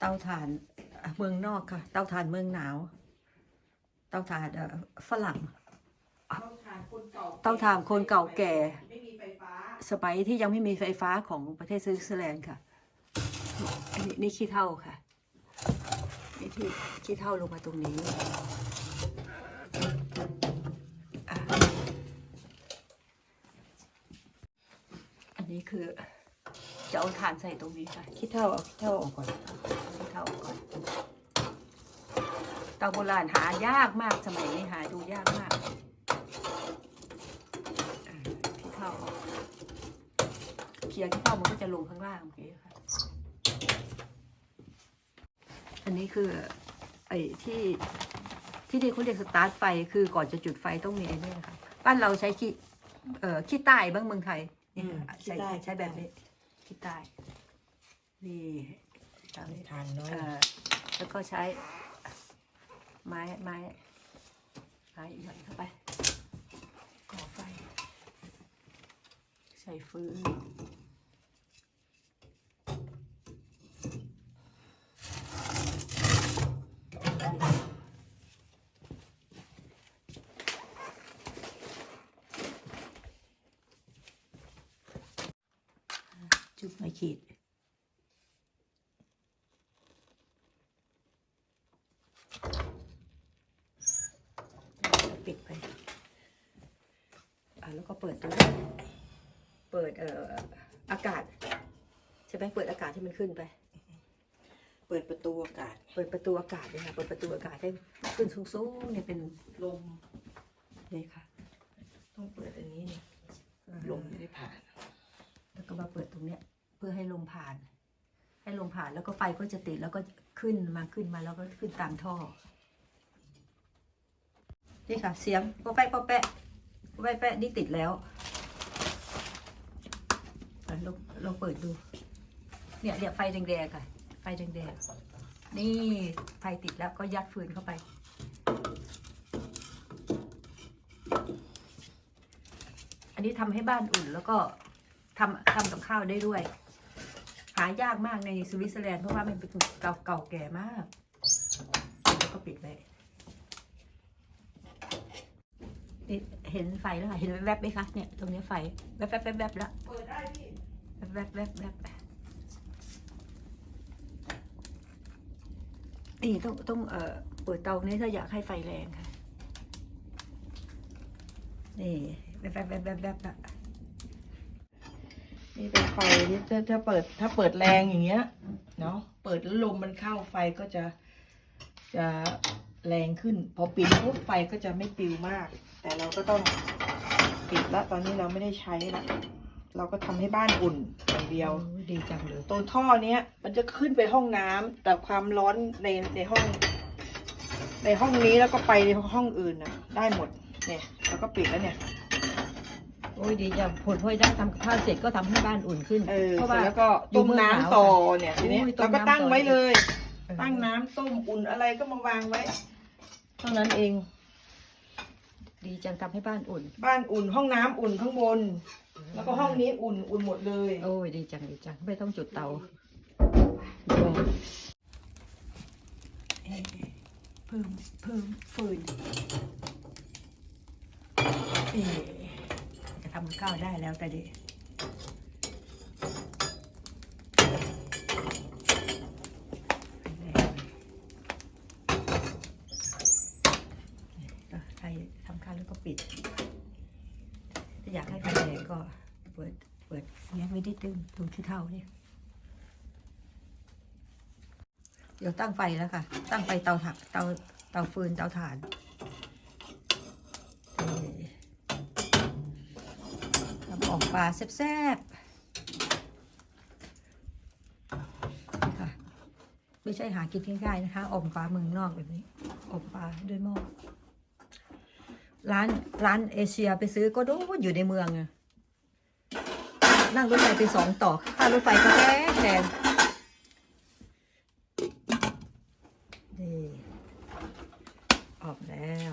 เตาถ่านอะเมืองนอกค่ะ เตาถ่านเมืองหนาว เตาถ่านเอ่อฝรั่ง เตาถ่านคนเก่าเตาถ่านคนเก่าแก่ไม่มีไฟฟ้าสมัยที่ยังไม่มีไฟฟ้าของประเทศสวิตเซอร์แลนด์ค่ะอันนี้นี่ขี้เท่าค่ะ นี่ที่ขี้เท่าลงมาตรงนี้อะอันนี้คือ จะเอาถ่านใส่ตรงนี้ค่ะคิดเท่าเอาคิดเท่าออกก่อนขี้เท่าก่อนเตาโบราณหายากมากสมัยนี้หาดูยากมากอะขี้เท่าออกเคลียร์ขี้เท่ามันก็จะลงข้างล่างโอเคค่ะ อันนี้คือไอ้ที่ที่ที่เขาเรียกสตาร์ทไฟคือก่อนจะจุดไฟต้องมีไอ้นี่ค่ะบ้านเราใช้ขี้เอ่อขี้ใต้บ้างเมืองไทยนี่ค่ะใช้ใช้แบบนี้ ขี้ใต้นี่ตามนี้ทานน้อย เอ่อแล้วก็ใช้ ไม้ไม้ไม้หย่อนเข้าไปก่อไฟ ใส่ฟืน จุดไฟขีดปิดไป อ่าแล้วก็เปิดตัวนี้เปิดเอ่ออากาศ ใช่ไหมเปิดอากาศให้มันขึ้นไป เปิดประตูอากาศ เปิดประตูอากาศเลยค่ะ เปิดประตูอากาศให้ขึ้นสูงๆเนี่ยเป็นลมนี่ค่ะ ต้องเปิดอันนี้เนี่ยลมไม่ได้ผ่าน แล้วก็มาเปิดตรงเนี้ย เพื่อให้ลมผ่าน ให้ลมผ่านแล้วก็ไฟก็จะติดแล้วก็ขึ้นมาขึ้นมาแล้วก็ขึ้นตามท่อ นี่ค่ะ เสียงปอแปะปอแปะปอแปะแปะนี่ติดแล้วอะลองลองเปิดดู เนี่ยเนี่ยไฟแดงๆค่ะ ไฟแดงๆ นี่ไฟติดแล้วก็ยัดฟืนเข้าไป อันนี้ทำให้บ้านอุ่นแล้วก็ทำทำกับข้าวได้ด้วยายากมากในสวิตเซอร์แลนด์เพราะว่ามันเป็นเก่าเก่าแก่มาก แล้วก็ปิดไว้นี่เห็นไฟแล้วค่ะ เห็นแวบๆไหมคะเนี่ยตรงนี้ไฟแวบๆแวบๆแล้วเปิดได้พี่แวบๆแวบๆนี่ต้องต้องเอ่อเปิดเตานี้ถ้าอยากให้ไฟแรงค่ะ นี่แวบๆแวบๆแวบๆแวบๆแล้ว นี่เป็นไฟที่ถ้าถ้าเปิดถ้าเปิดแรงอย่างเงี้ยเนาะเปิดแล้วลมมันเข้าไฟก็จะจะแรงขึ้น พอปิดปุ๊บไฟก็จะไม่ปิวมาก แต่เราก็ต้องปิดละตอนนี้เราไม่ได้ใช้ละเราก็ทำให้บ้านอุ่นอย่างเดียวโอ้ดีจังเลยตัวท่อเนี้ยมันจะขึ้นไปห้องน้ำแต่ความร้อนในในห้อง ในห้องนี้แล้วก็ไปในห้องอื่นนะได้หมดเนี่ยแล้วก็ปิดแล้วเนี่ย โอ้ยดีจังผลพลอยได้ทำกับข้าวเสร็จก็ทำให้บ้านอุ่นขึ้นเออเพราะเสร็ว่าจแล้วก็อยู่ต้มเมืองหนาวน้ำต่อเนี่ยทีนี้โอ้ยต้เรามก็น้ำตั้งต่อไว้เลยเออตั้งน้ำต้มอุ่นอะไรก็มาวางไว้ เท่านั้นเอง ดีจังทำให้บ้านอุ่น บ้านอุ่นห้องน้ำอุ่นข้างบน แล้วก็ห้องนี้อุ่นอุ่นหมดเลย โอ้ยดีจังดีจังไม่ต้องจุดเตาเพิ่มเพิ่มฟืนเอ๊ะจะทำข้าวได้แล้วแต่เด็กใครทำข้าวแล้วก็ปิด ถ้าอยากให้ไฟแรงก็เปิด เปิดเงี้ยไว้นิดนึงตรงที่เท่าเนี่ยเดี๋ยวตั้งไฟแล้วค่ะ ตั้งไฟเตาถักเตาเตาฟืนเตาถ่าน ทำออกปลาแซ่บๆค่ะไม่ใช่หากินง่ายๆนะคะออกปลาเมืองนอกแบบนี้ออกปลาด้วยหม้อร้านร้านเอเชียไปซื้อก็ดูอยู่ในเมืองอะนั่งรถไฟไปสองต่อค่ารถไฟก็แพงแพงนี่ออกแล้ว